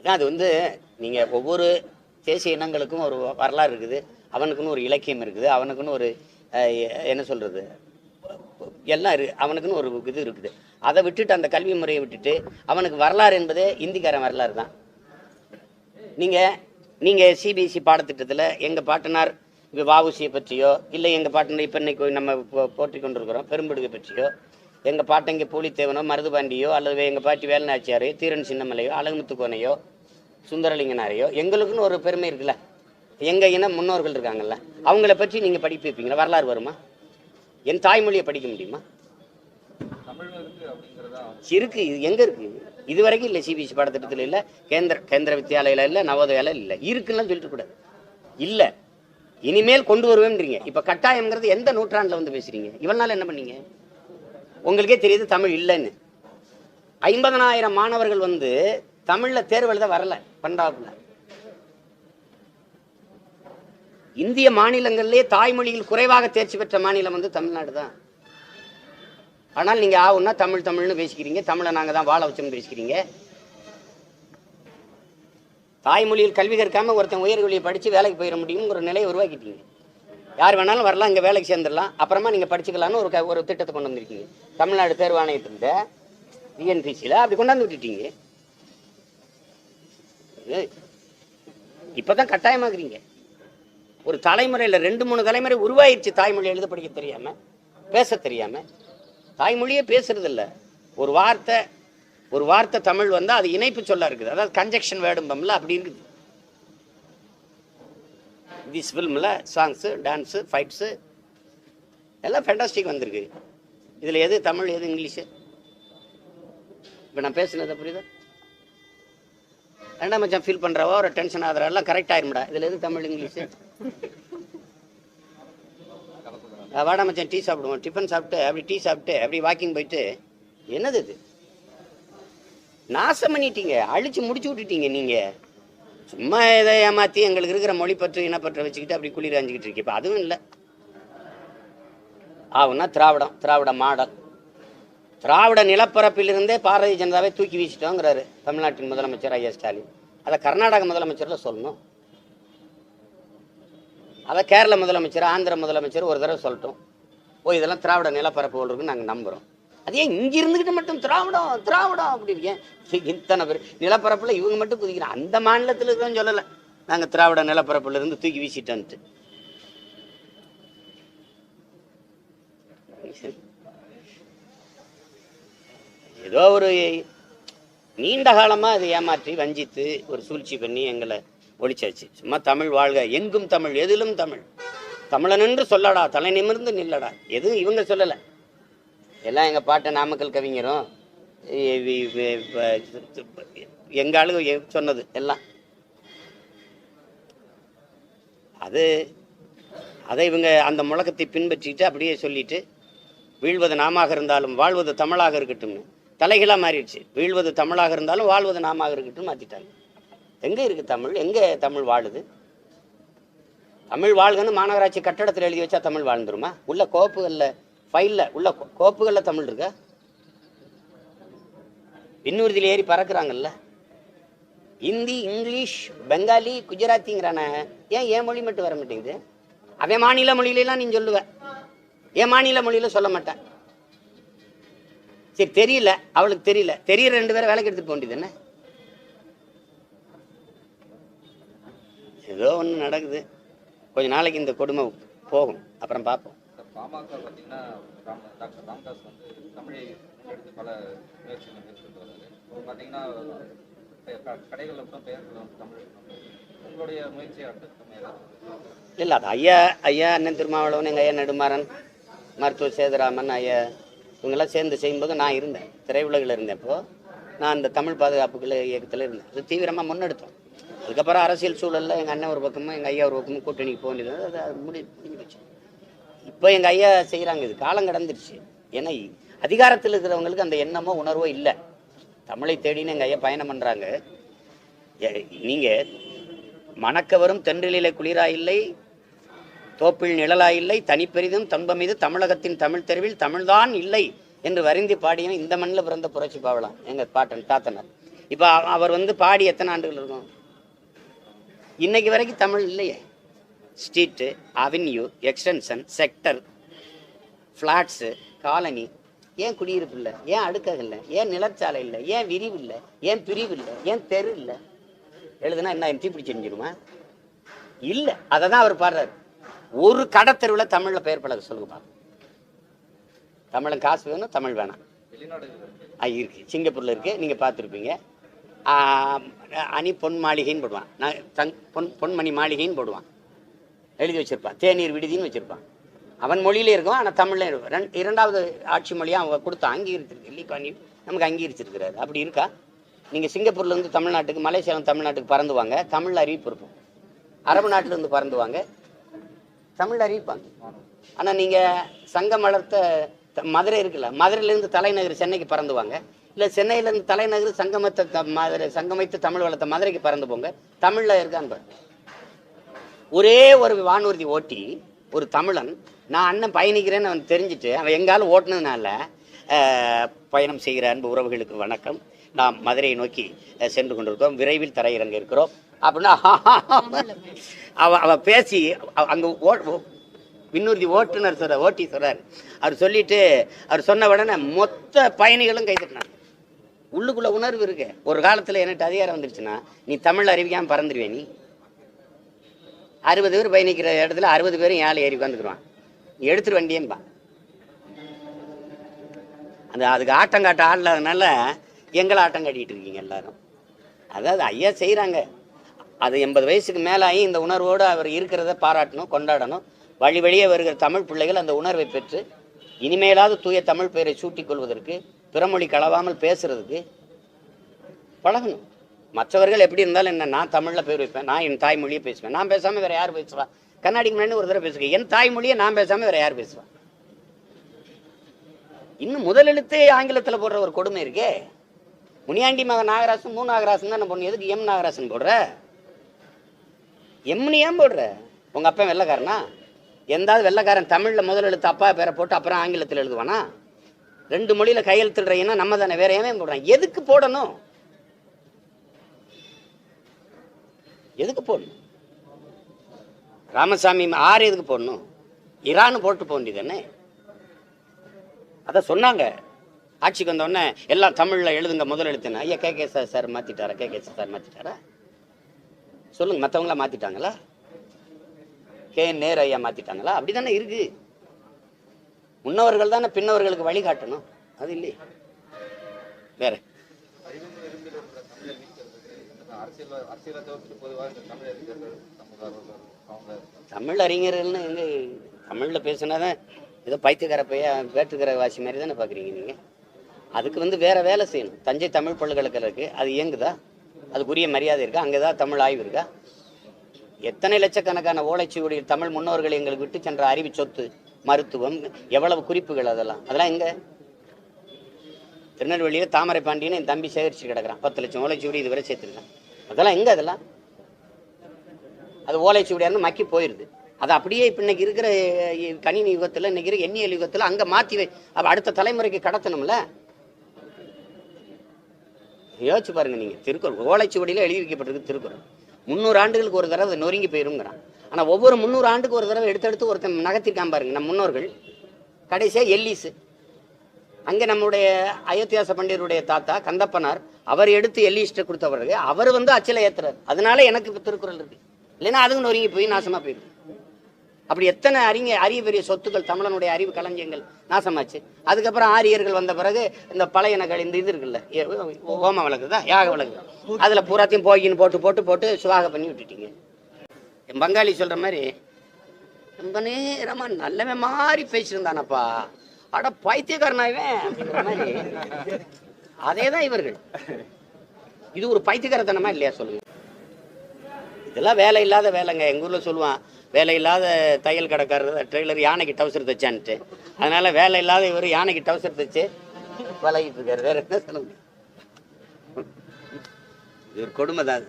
அதான் அது வந்து நீங்கள் ஒவ்வொரு தேசிய இனங்களுக்கும் ஒரு வரலாறு இருக்குது. அவனுக்குன்னு ஒரு இலக்கியம் இருக்குது. அவனுக்குன்னு ஒரு என்ன சொல்கிறது எல்லாம் இரு அவனுக்குன்னு ஒரு இது இருக்குது. அதை விட்டுட்டு அந்த கல்வி முறையை விட்டுட்டு அவனுக்கு வரலாறு என்பதே இந்திக்காரன் வரலாறு தான். நீங்கள் நீங்கள் சிபிஎஸ்சி பாடத்திட்டத்தில் எங்கள் பாட்டனார் இப்போ வாவுசியை பற்றியோ இல்லை எங்கள் பாட்டனார் இப்போ இன்னைக்கு நம்ம போ- போற்றிக் கொண்டிருக்கிறோம் பெரும்படுகை பற்றியோ எங்கள் பாட்டங்க பூலித்தேவனோ மருதுபாண்டியோ அல்லது எங்கள் பாட்டி வேலநாச்சியாரையோ தீரன் சின்னமலையோ அழகுமுத்துக்கோனையோ சுந்தரலிங்கனாரையோ எங்களுக்குன்னு ஒரு பெருமை இருக்குல்ல. எங்கள் இன முன்னோர்கள் இருக்காங்கல்ல அவங்கள பற்றி நீங்கள் படிப்பு வைப்பீங்களா வரலாறு வருமா? என் தாய்மொழியை படிக்க முடியுமா? இருக்கு இருக்கு இது எங்கே இருக்கு? இது வரைக்கும் இல்லை சிபிஎஸ்சி பாடத்திட்டத்தில் இல்லை கேந்திர கேந்திர வித்தியாலயில இல்லை நவோதயால இல்லை. இருக்குன்னு சொல்லிட்டு கூடாது. இல்லை. இனிமேல் கொண்டு வருவேன்றீங்க. இப்போ கட்டாயம்ங்கிறது எந்த நூற்றாண்டில் வந்து பேசுறீங்க? இவ்வளோ நாள் என்ன பண்ணீங்க? உங்களுக்கே தெரியுது தமிழ் இல்லைன்னு. ஐம்பதனாயிரம் மாணவர்கள் வந்து தமிழில் தேர்வு எழுத வரல பண்டாப்புல இந்திய மாநிலங்கள்லேயே தாய்மொழியில் குறைவாக தேர்ச்சி பெற்ற மாநிலம் வந்து தமிழ்நாடு தான். ஆனால் நீங்கள் ஆவுன்னா தமிழ் தமிழ்னு பேசிக்கிறீங்க. தமிழை நாங்கள் தான் வாழ வச்சோம்னு பேசிக்கிறீங்க. தாய்மொழியில் கல்வி கற்காம ஒருத்தன் உயர்கல்வியை படிச்சு வேலைக்கு போயிட முடியுங்கிற ஒரு நிலையை உருவாக்கிட்டீங்க. யார் வேணாலும் வரலாம் இங்கே வேலைக்கு சேர்ந்துடலாம். அப்புறமா நீங்கள் படிச்சுக்கலாம்னு ஒரு க- ஒரு திட்டத்தை கொண்டு வந்திருக்கீங்க. தமிழ்நாடு தேர்வாணையத்திலிருந்து டிஎன்பிசியில் அப்படி கொண்டாந்து விட்டுட்டீங்க. இப்போ தான் கட்டாயமாக்குறீங்க. ஒரு தலைமுறையில் ரெண்டு மூணு தலைமுறை உருவாயிருச்சு. தாய்மொழி எழுத படிக்க தெரியாமல் பேச தெரியாமல் தாய்மொழியே பேசுறதில்ல. ஒரு வார்த்தை ஒரு வார்த்தை தமிழ் வந்தால் அது இணைப்பு சொல்ல இருக்குது. அதாவது கன்ஜெக்ஷன் வேடும்பம்ல அப்படி இருக்குது. திஸ் ஃபில்மில் சாங்ஸு டான்ஸு ஃபைட்ஸு எல்லாம் ஃபேண்டாஸ்டிக் வந்திருக்கு. இதில் எது தமிழ் எது இங்கிலீஷு? இப்போ நான் பேசுனதை புரியுதா? ரெண்டாம் மச்சான் ஃபீல் பண்ணுறவோ ஒரு டென்ஷன் ஆகிற எல்லாம் கரெக்ட் ஆயிரும்டா. இதில் எது தமிழ் இங்கிலீஷு? வாடா மச்சான் டீ சாப்பிடுவோம். டிஃபன் சாப்பிட்டு அப்படி டீ சாப்பிட்டு அப்படி வாக்கிங் போயிட்டு என்னது இது? நாசம் பண்ணிட்டீங்க. அழிச்சு முடிச்சு விட்டுட்டீங்க நீங்கள் சும்மா இதை ஏமாற்றி எங்களுக்கு இருக்கிற மொழிப்பற்று இனப்பற்று வச்சுக்கிட்டு அப்படி குளிர் அஞ்சிக்கிட்டு இருக்கு. இப்போ அதுவும் இல்லை. ஆகுனா திராவிடம் திராவிட மாடல். திராவிட நிலப்பரப்பிலிருந்தே பாரதிய ஜனதாவை தூக்கி வீசிட்டோங்கிறாரு தமிழ்நாட்டின் முதலமைச்சர் ஐயா ஸ்டாலின். அதை கர்நாடக முதலமைச்சரில் சொல்லணும். அதை கேரள முதலமைச்சர் ஆந்திர முதலமைச்சர் ஒரு தடவை சொல்லட்டும். ஓ இதெல்லாம் திராவிட நிலப்பரப்பு இருக்குன்னு நாங்கள் நம்புகிறோம் அதே இங்க இங்கே இருந்துக்கிட்டு மட்டும் திராவிடம் திராவிடம் அப்படி இருக்கேன் இத்தனை பேர் நிலப்பரப்பில் இவங்க மட்டும் குதிக்கிறான் அந்த மாநிலத்தில் இருக்கிறோம் சொல்லலை. நாங்கள் திராவிட நிலப்பரப்புல இருந்து தூக்கி வீசிட்டோன்ட்டு. ஏதோ ஒரு நீண்ட காலமாக அதை ஏமாற்றி வஞ்சித்து ஒரு சூழ்ச்சி பண்ணி எங்களை ஒழிச்சாச்சு. சும்மா தமிழ் வாழ்க. எங்கும் தமிழ் எதிலும் தமிழ். தமிழன் என்று சொல்லடா தலை நிமிர்ந்து நில்லடா. எதுவும் இவங்க சொல்லலை. எல்லாம் எங்கள் பாட்டை நாமக்கல் கவிஞரும் எங்கள் ஆளு எ- சொன்னது எல்லாம். அது அதை இவங்க அந்த முழக்கத்தை பின்பற்றிட்டு அப்படியே சொல்லிட்டு வீழ்வது நாமாக இருந்தாலும் வாழ்வது தமிழாக இருக்கட்டும்னு. தலைகளாக மாறிடுச்சு. வீழ்வது தமிழாக இருந்தாலும் வாழ்வது நாமாக இருக்கட்டும் மாற்றிட்டாங்க எங்கே இருக்கு தமிழ்? எங்கே தமிழ் வாழுது? தமிழ் வாழ்கன்னு மாநகராட்சி கட்டடத்தில் எழுதி வச்சா தமிழ் வாழ்ந்துருமா? உள்ள கோப்புகளில் ஃபைலில் உள்ள கோ- கோப்புகளில் தமிழ் இருக்கா? விண்ணூர்தியில் ஏறி பறக்கிறாங்கல்ல. ஹிந்தி இங்கிலீஷ் பெங்காலி குஜராத்திங்கிறான. ஏன் என் மொழி மட்டும் வர மாட்டேங்குது? அவன் மாநில மொழியிலலாம் நீ சொல்லுவ. என் மாநில மொழியில சொல்ல மாட்டேன்? சரி தெரியல. அவளுக்கு தெரியல. தெரியற ரெண்டு பேரும் வேலைக்கு எடுத்துட்டு போக வேண்டியது என்ன? ஏதோ ஒன்று நடக்குது. கொஞ்ச நாளைக்கு இந்த கொடுமை போகும். அப்புறம் பார்ப்போம். பாமக பார்த்தீங்கன்னா ராம டாக்டர் ராமதாஸ் வந்து தமிழை எடுத்து பல முயற்சிகள் மேற்கொண்டு வராரு. இப்போ பார்த்தீங்கன்னா கடைகளில் கூட பெயர்கள் வந்து தமிழ். உங்களுடைய முயற்சியை அடுத்த இல்லை அது ஐயா ஐயா அண்ணன் திருமாவளவன் எங்கள் ஐயா நெடுமாறன் மருத்துவர் சேதுராமன் ஐயா இவங்கெல்லாம் சேர்ந்து செய்யும்போது நான் இருந்தேன். திரையுலகில் இருந்தேன் இப்போது நான் அந்த தமிழ் பாதுகாப்புகள் இயக்கத்தில் இருந்தேன். அது தீவிரமாக முன்னெடுத்தோம். அதுக்கப்புறம் அரசியல் சூழலில் எங்கள் அண்ணன் ஒரு பக்கமும் எங்கள் ஐயா ஒரு பக்கமும் கூட்டணிக்கு போக வேண்டியது அது முடி முடிஞ்சு போச்சு. இப்போ எங்கள் ஐயா செய்கிறாங்க இது காலம் கடந்துருச்சு. ஏன்னா அதிகாரத்தில் இருக்கிறவங்களுக்கு அந்த எண்ணமோ உணர்வோ இல்லை. தமிழை தேடின்னு எங்கள் ஐயா பயணம் பண்ணுறாங்க நீங்கள் மணக்கவரும் தென்றிலே குளிராயில்லை தோப்பில் நிழலாயில்லை தனிப்பெரிதும் துன்பமிது தமிழகத்தின் தமிழ் தெருவில் தமிழ்தான் இல்லை என்று வருந்தி பாடியும் இந்த மண்ணில் பிறந்த புரட்சி பாவலாம் எங்கள் பாட்டன் தாத்தனர். இப்போ அவர் வந்து பாடி எத்தனை ஆண்டுகள் இருக்கும்? இன்னைக்கு வரைக்கும் தமிழ் இல்லையே. Street avenue extension sector flats colony. ஏன் குடியிருப்பு இல்லை? ஏன் அடுக்கக இல்லை? ஏன் நிலச்சாலை இல்லை? ஏன் விரிவு இல்லை? ஏன் பிரிவு இல்லை? ஏன் தெரு இல்லை? எழுதுனா என்ன தீ பிடிச்சி எரிஞ்சிருமா இல்லை. அதை தான் அவர் பாடுறாரு. ஒரு கடத்தெருவில் தமிழில் பெயர் பழக சொல்லுங்க தமிழன் காசு வேணும் தமிழ் வேணாம். ஆ இருக்கு. சிங்கப்பூரில் இருக்கு. நீங்கள் பார்த்துருப்பீங்க. அணி பொன் மாளிகைன்னு போடுவான். நான் தங் பொன் பொன்மணி மாளிகைன்னு போடுவான். எழுதி வச்சுருப்பான். தேநீர் விடுதின்னு வச்சுருப்பான். அவன் மொழியிலே இருக்கும் ஆனால் தமிழில் இருக்கும். இரண்டாவது ஆட்சி மொழியாக அவங்க கொடுத்த அங்கீகரிச்சிருக்கு. இல்லி நமக்கு அங்கீகரிச்சிருக்கிறாரு. அப்படி இருக்கா? நீங்கள் சிங்கப்பூர்லேருந்து தமிழ்நாட்டுக்கு மலேசியாவிலேருந்து தமிழ்நாட்டுக்கு பறந்துவாங்க. தமிழில் அறிவிப்பு இருக்கும். அரபு நாட்டிலேருந்து பறந்துவாங்க. தமிழ் அறிவிப்பாங்க ஆனால் நீங்கள் சங்கம் வளர்த்த த- மதுரை இருக்குல்ல மதுரையிலேருந்து தலைநகர் சென்னைக்கு பறந்துவாங்க. இல்லை சென்னையிலேருந்து தலைநகர் சங்கமத்தை த- மதுரை சங்கமைத்து தமிழ் வளர்த்த மதுரைக்கு பறந்து போங்க. தமிழில் இருக்கான்னு ஒரே ஒரு வானூர்தி ஓட்டி ஒரு தமிழன் நான் அண்ணன் பயணிக்கிறேன்னு அவன் தெரிஞ்சுட்டு அவன் எங்காலும் ஓட்டுனதுனால பயணம் செய்கிற அன்பு உறவுகளுக்கு வணக்கம். நாம் மதுரையை நோக்கி சென்று கொண்டிருக்கிறோம். விரைவில் தரையிறங்க இருக்கிறோம். அப்படின்னா அவ அவ பேசி அங்கே ஓ ஓ- ஓட்டுநர் சொல்ற ஓட்டி சொல்கிறார் அவர் சொல்லிட்டு அவர் சொன்ன உடனே மொத்த பயணிகளும் கைதட்டினாங்க உள்ளுக்குள்ள உணர்வு இருக்கு. ஒரு காலத்தில் என்கிட்ட அதிகாரம் வந்துருச்சுன்னா நீ தமிழ் அறிவிக்காம பறந்துருவே நீ? அறுபது பேர் பயணிக்கிற இடத்துல அறுபது பேரும் ஏழை ஏறி உட்காந்துக்குருவான் எடுத்துரு வண்டியேம்பா அந்த அதுக்கு ஆட்டம் காட்ட ஆடலாதனால எங்களை ஆட்டம் காட்டிகிட்டு இருக்கீங்க எல்லாரும். அதாவது ஐயா செய்கிறாங்க அது எண்பது வயசுக்கு மேலாகி இந்த உணர்வோடு அவர் இருக்கிறத பாராட்டணும் கொண்டாடணும். வழி வழியே வருகிற தமிழ் பிள்ளைகள் அந்த உணர்வை பெற்று இனிமேலாவது தூய தமிழ் பெயரை சூட்டிக் கொள்வதற்கு பிறமொழி கலவாமல் பேசுறதுக்கு பழகணும். மற்றவர்கள் எப்படி இருந்தாலும் என்ன நான் தமிழில் பேர் வைப்பேன் நான் என் தாய்மொழியை பேசுவேன். நான் பேசாமல் வேற யார் பேசுவா? கண்ணாடிக்கு முன்னாடி ஒரு தடவை பேசுகிறேன் என் தாய்மொழியை நான் பேசாமல் வேறு யார் பேசுவா? இன்னும் முதல் எழுத்தே ஆங்கிலத்தில் போடுற ஒரு கொடுமை இருக்கே. முனியாண்டி மகன் நாகராசன் மூணு நாகராசன் தான் பொண்ணு. எதுக்கு எம் நாகராசன் போடுற? எம்னு ஏன் போடுற? உங்கள் அப்பா வெள்ளைக்காரனா? எந்தாவது வெள்ளைக்காரன் தமிழில் முதல் எழுத்து அப்பா பேரை போட்டு அப்புறம் ஆங்கிலத்தில் எழுதுவானா? ரெண்டு மொழியில் கையெழுத்துடுறீங்கன்னா நம்ம தானே வேற ஏன் போடுறான்? எதுக்கு போடணும்? எதுக்கு போடணும்? ராமசாமி ஆறு எதுக்கு போடணும்? இரான்னு போட்டு போக வேண்டியதானே அதான் சொன்னாங்க. ஆட்சிக்கு வந்தோடனே எல்லாம் தமிழில் எழுதுங்க முதல் எழுத்துனா ஐயா கே. கே. சார் சார் மாற்றிட்டாரா கே. கே. சார் மாற்றிட்டாரா சொல்லுங்கள் மற்றவங்களாம் மாற்றிட்டாங்களா கே. நேர் ஐயா மாற்றிட்டாங்களா அப்படி தானே இருக்கு. முன்னவர்கள் தானே பின்னவர்களுக்கு வழிகாட்டணும் அது இல்லையே. வேறு அறிவிப்பு விரும்பில் இருக்கிற தமிழை மீட்கிறதுக்கு இந்த அரசியல் அரசியலை தவிர்த்து பொதுவாக இந்த தமிழ் அறிஞர்கள் அவங்க தமிழ் அறிஞர்கள்னு எங்க தமிழில் பேசுனாதான் ஏதோ பைத்தியக்கார பைய வேற்றுக்கிற வாசி மாதிரி தானே பார்க்குறீங்க நீங்கள் அதுக்கு வந்து வேறு வேலை செய்யணும். தஞ்சை தமிழ் பல்கலைக்கழகம் அது இயங்குதா? அதுக்குரிய மரியாதை இருக்கா? அங்கே தான் தமிழ் ஆய்வு இருக்கா? எத்தனை லட்சக்கணக்கான ஓலைச்சுவடியில் தமிழ் முன்னோர்கள் எங்களுக்கு விட்டு சென்ற அறிவு சொத்து மருத்துவம் எவ்வளவு குறிப்புகள் அதெல்லாம்? அதெல்லாம் எங்கே? திருநெல்வேலியில் தாமரை பாண்டியன்னு என் தம்பி சேகரிச்சு கிடக்கிறான். பத்து லட்சம் ஓலைச்சுவடி இதுவரை சேர்த்துருக்கான். அதெல்லாம் எங்கே அதெல்லாம்? அது ஓலைச்சுவடியாக மக்கி போயிடுது அது அப்படியே இப்போ இன்னைக்கு இருக்கிற கணினி யுகத்தில் இன்னைக்கு இருக்கிற எண்ணியல் யுகத்தில் அங்கே மாற்றி வை அடுத்த தலைமுறைக்கு கடத்தணும்ல? யோசிச்சு பாருங்க நீங்கள் திருக்குறள். ஓலைச்சுவடியில் எழுதி வைக்கப்பட்டிருக்கு திருக்குறள். முந்நூறு ஆண்டுகளுக்கு ஒரு தடவை நொறுங்கி போயிருங்கிறான். ஆனால் ஒவ்வொரு முந்நூறு ஆண்டுக்கு ஒரு தடவை எடுத்தெடுத்து ஒருத்தன் நகர்த்திருக்கான் பாருங்க நம்ம முன்னோர்கள். கடைசியாக எல்லிஸு. அங்கே நம்முடைய அயோத்தியாச பண்டிதருடைய தாத்தா கந்தப்பனார் அவர் எடுத்து எல்லிஸ்ட்டை கொடுத்த பிறகு அவர் வந்து அச்சில் ஏத்துறாரு. அதனால எனக்கு திருக்குறள் இருக்கு. இல்லைன்னா அதுவும் நொறுங்கி போய் நாசமாக போயிருக்கு அப்படி எத்தனை அறிஞ அரிய பெரிய சொத்துக்கள் தமிழனுடைய அறிவு களஞ்சியங்கள் நாசமாச்சு. அதுக்கப்புறம் ஆரியர்கள் வந்த பிறகு இந்த பழைய நகல் இந்த இது இருக்குல்ல ஏ, ஓம விளக்கு தான் யாக விளக்கு அதில் பூராத்தையும் போகின்னு போட்டு போட்டு போட்டு சுவாக பண்ணி விட்டுட்டீங்க. என் பங்காளி சொல்கிற மாதிரி ரொம்ப நல்லவே நல்லவன் மாதிரி பேசியிருந்தானப்பா. அட பைத்தியக்காரனாவே அதே தான் இவர்கள். இது ஒரு பைத்தியக்காரத்தனமா இல்லையா சொல்லுங்க. இதெல்லாம் வேலை இல்லாத வேலைங்க. எங்கள் ஊரில் சொல்லுவான் வேலை இல்லாத தையல் கடைக்காரர் ட்ரெய்லர் யானைக்கு டவுசர் தைச்சான்ட்டு அதனால வேலை இல்லாத இவர் யானைக்கு டவுசர் தைச்சு பழகிட்டு இருக்காரு. வேற என்ன சொல்ல முடியும்? இது ஒரு கொடுமை தான் அது.